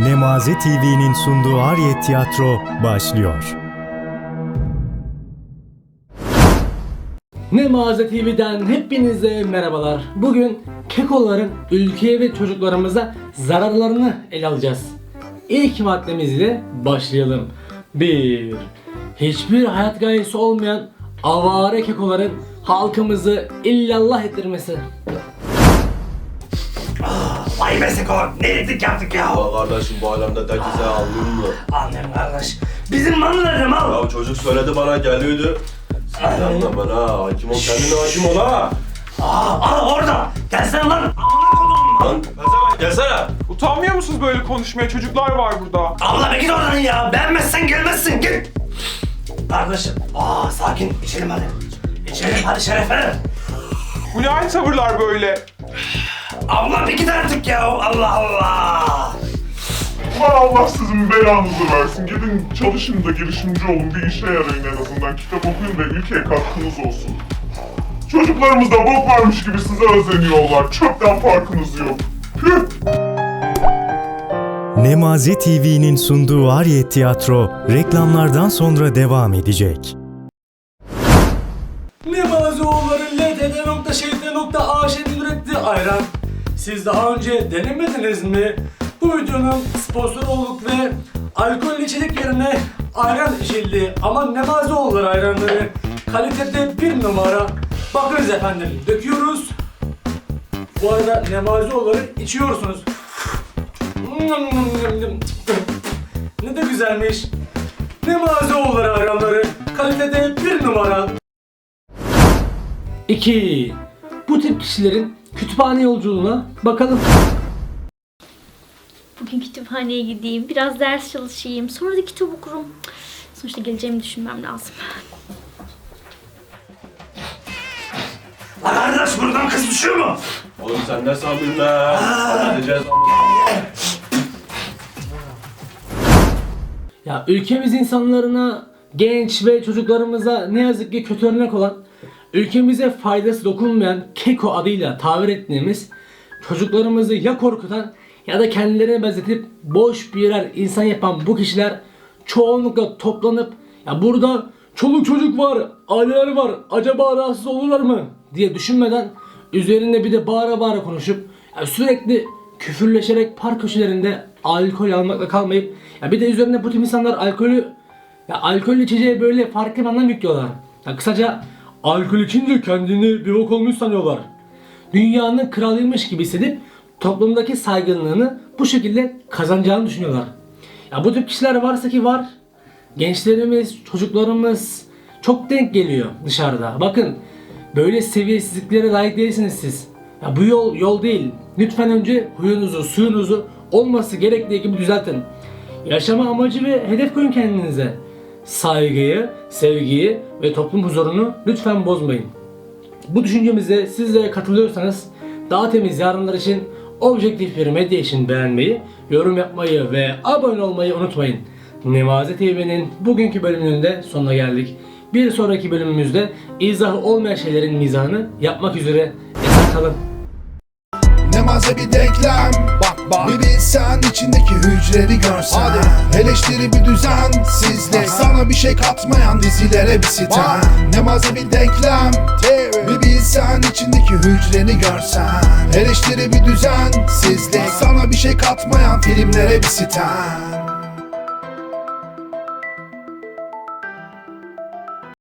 Nemaze TV'nin sunduğu Arya Tiyatro başlıyor. Ne Mağaza TV'den hepinize merhabalar. Bugün kekoların ülkeye ve çocuklarımıza zararlarını ele alacağız. İlk maddemizle başlayalım. 1. Hiçbir hayat gayesi olmayan avare kekoların halkımızı illallah ettirmesi. Vay be Seko, ne ettik yaptık ya? Ya kardeşim bu alemde tek bize aldın mı? Annem kardeş, bizim mal nerede mal? Ya çocuk söyledi bana geliyordu. Sen anla bana, hakim ol kendine hakim ol ha. Aa, aa orada, gelsene lan. Amına kodum. Lan pezevenk gelsene. Utanmıyor musunuz böyle konuşmaya? Çocuklar var burada. Abla bir git oradan ya, beğenmezsen gelmezsin, git. Kardeşim, aa sakin, içelim hadi. İçelim hadi şerefe. Bu ne aynı tavırlar böyle? Abla bir git artık ya, Allah Allah. Ulan Allah sizin belanızı versin. Gidin çalışın da girişimci olun. Bir işe yarayın en azından. Kitap okuyun ve ülkeye katkınız olsun. Çocuklarımız da bok varmış gibi size özeniyorlar. Çöpten farkınız yok. Püh! Nemaze TV'nin sunduğu Arya Tiyatro reklamlardan sonra devam edecek. Nemazoğulları LTD.ŞT.AŞ'nin ürettiği ayran. Siz daha önce denemediniz mi? Bu videonun sponsoru olduk ve alkol içecek yerine ayran içildi. Ama Nemazoğulları ayranları kalitede bir numara. Bakınız efendim döküyoruz. Bu arada Nemazoğulları içiyorsunuz. ne de güzelmiş. Nemazoğulları ayranları kalitede bir numara. 2. Bu tip kişilerin kütüphane yolculuğuna bakalım. Bugün kütüphaneye gideyim, biraz ders çalışayım, sonra da kitap okurum. Sonuçta geleceğimi düşünmem lazım. La kardeş buradan kız düşüyor mu? Oğlum sen ne sandın lan? Halledeceğiz. Ya ülkemiz insanlarına, genç ve çocuklarımıza ne yazık ki kötü örnek olan, ülkemize faydası dokunmayan keko adıyla tabir ettiğimiz çocuklarımızı ya korkutan ya da kendilerine benzetip boş birer insan yapan bu kişiler çoğunlukla toplanıp ya burada çoluk çocuk var, aileler var, acaba rahatsız olurlar mı diye düşünmeden üzerinde bir de bağıra bağıra konuşup ya sürekli küfürleşerek park köşelerinde alkol almakla kalmayıp ya bir de üzerine bu tip insanlar alkolü ya alkol içeceği böyle farklı anlam yüklüyorlar. Ya kısaca alkol içince kendini bir bok olmuş sanıyorlar. Dünyanın kralıymış gibi hissedip toplumdaki saygınlığını bu şekilde kazanacağını düşünüyorlar. Ya bu tip kişiler varsa ki var. Gençlerimiz, çocuklarımız çok denk geliyor dışarıda. Bakın böyle seviyesizliklere layık değilsiniz siz. Ya bu yol yol değil. Lütfen önce huyunuzu, suyunuzu olması gerektiği gibi düzeltin. Yaşama amacı ve hedef koyun kendinize. Saygıyı, sevgiyi ve toplum huzurunu lütfen bozmayın. Bu düşüncemize siz de katılıyorsanız daha temiz yarınlar için objektif bir medya için beğenmeyi, yorum yapmayı ve abone olmayı unutmayın. Nemaze TV'nin bugünkü bölümünün de sonuna geldik. Bir sonraki bölümümüzde izahı olmayan şeylerin mizahını yapmak üzere esen kalın. Nemaze bir denklem Bak bak. Bir bilsen içindeki hücreleri görsen Hadi Eleştiri bir düzen Sizlik Sana bir şey katmayan dizilere bir sitem. Nemaze bir denklem. Bir bilsen içindeki hücreni görsen Eleştiri bir düzen Sizlik Sana bir şey katmayan filmlere bir sitem